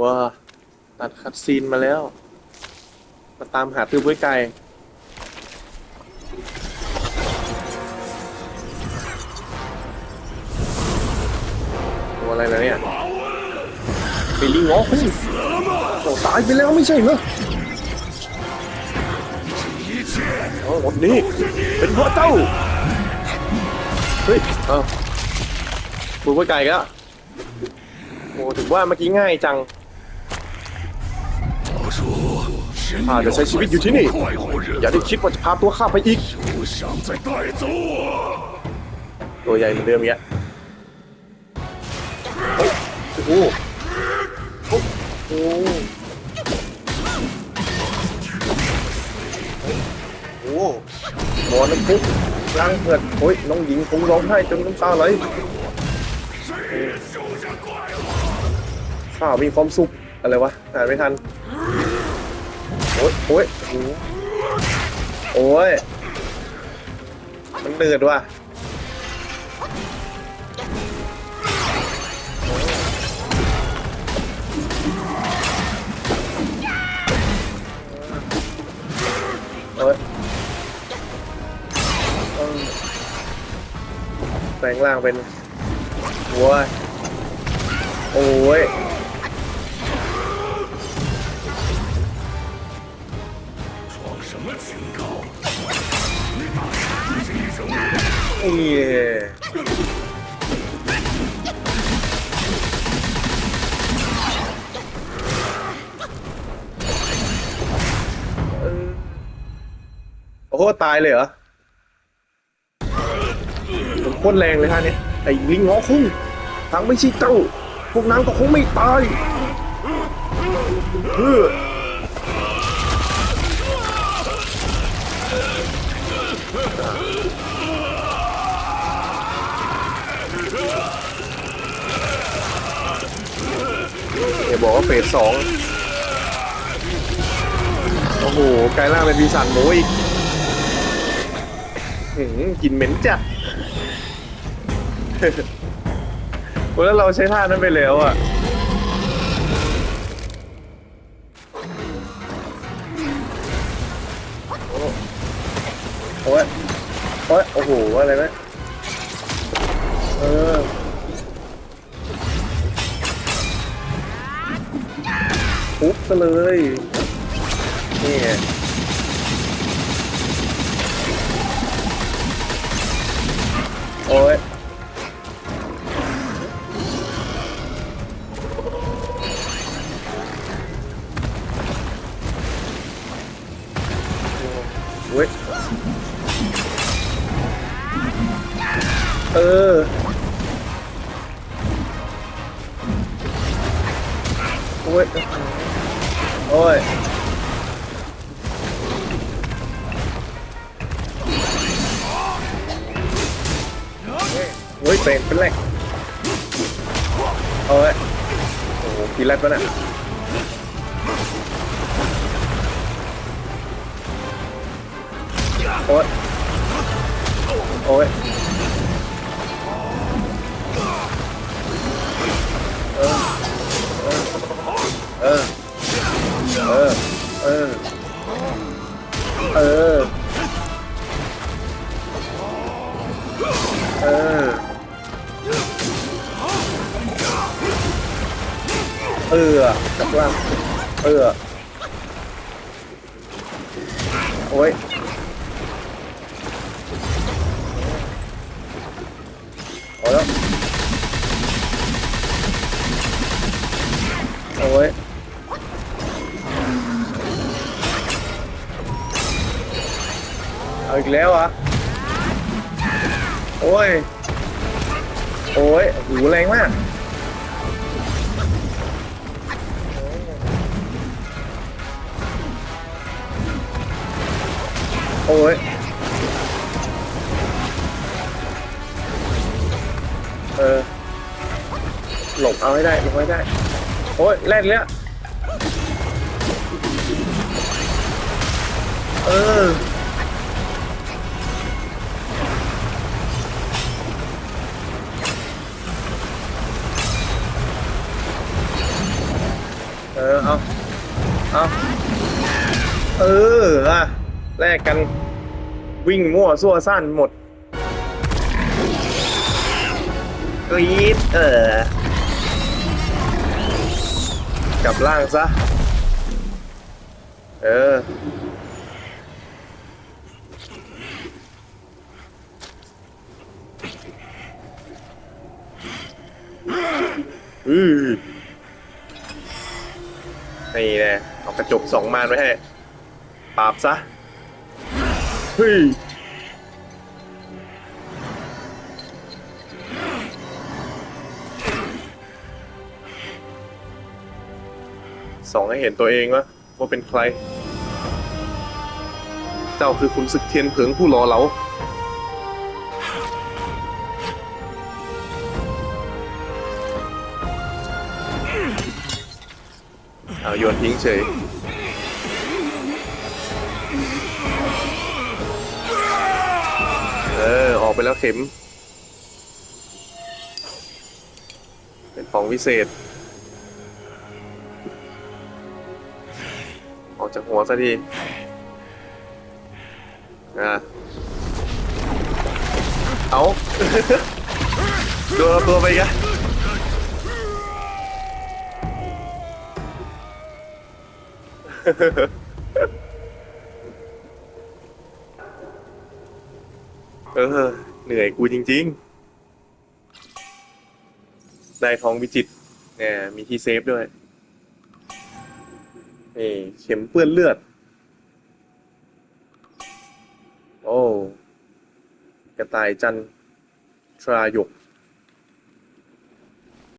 ว้าตัดคัดซีนมาแล้ว มาตามหาตื้อไว้ไกลตัวอะไรนะเนี่ยไปลิงง้อคุณโอ้ตายไปแล้วไม่ใช่เหรอโอ้หมดนี้เป็นเพราะเจ้า เฮ้ยเอ้าบุกไว้ไกลกแล้วโอ้ ถึงว่าเมื่อกี้ง่ายจัง ข้าจะใช้ชีวิตอยู่ที่นี่ อย่าได้คิดว่าจะพาตัวข้าไปอีก ตัวใหญ่เหมือนเดิมเนี้ยโอ้โหโอ้โหโอ้หมอน้ำพุล้างเพื่อนโอ้ยน้องหญิงคงร้องไห้จนน้ำตาไหลข้ามีความสุขอะไรวะอ่านไม่ทัน โอ้ยโอ้ย มันเดือดว่ะโอ้ยแปลงร่างเป็นวัวโอ้ย อ้โหตายเลยเหรอผมโคตรแรงเลยท่านี้ไอ้ลิงงอคุ้งทางไม่ใช่เจ้าพวกนั้นก็คงไม่ตายเพื่ออย่าบอกว่าเฟสสองโอ้โหกลายร่างเป็นปีศาจหมูอีก หืมกลินเหม็นจัด แล้วเราใช้ท่านั้นไปแล้วอะ โอ้ยโอ้ยโอ้โห อะไรนะเออ ปุ๊บซะเลย นี่ไง โอ้ยเว้ยเออโอ้ยโอ้ย โอ้ยเป็นเป็นแรกโอ้ยโอ้โหกีแรกปะเนี่ยโอ้ยโอ้ยเออเออเออเออเออเออ ออกลับล่างเออโอ้ยเอาแล้วโอ้ยเอาอีกแล้วอะโอ้ย โอ้ยหูแรงมาก โอ้ยเออหลบเอาให้ได้หลบให้ได้ โอ้ยแรกเลยอะเออเออเอาเอาเอออะ แลกกันวิ่งมั่วซั่วสั้นหมดกรี๊ดเออกลับล่างซะ เออ อือนี่แน่เอากระจกสองมานไว้ให้ปราบซะ เฮ้ยสองให้เห็นตัวเองวะว่าเป็นใคร เจ้าคือคุณศึกเทียนเผิงผู้รอเราเอาโยนทิ้งเฉย ไปแล้วเข็ม เป็นของวิเศษ ออกจากหัวซะทีอะเอาโดนตัวไปอีกอะ เออ เหนื่อยกูจริง ๆ ได้ทองวิจิตเนี่ยมีที่เซฟด้วยนี่เข็มเปื้อนเลือด โอ้ กระต่ายจันทรายก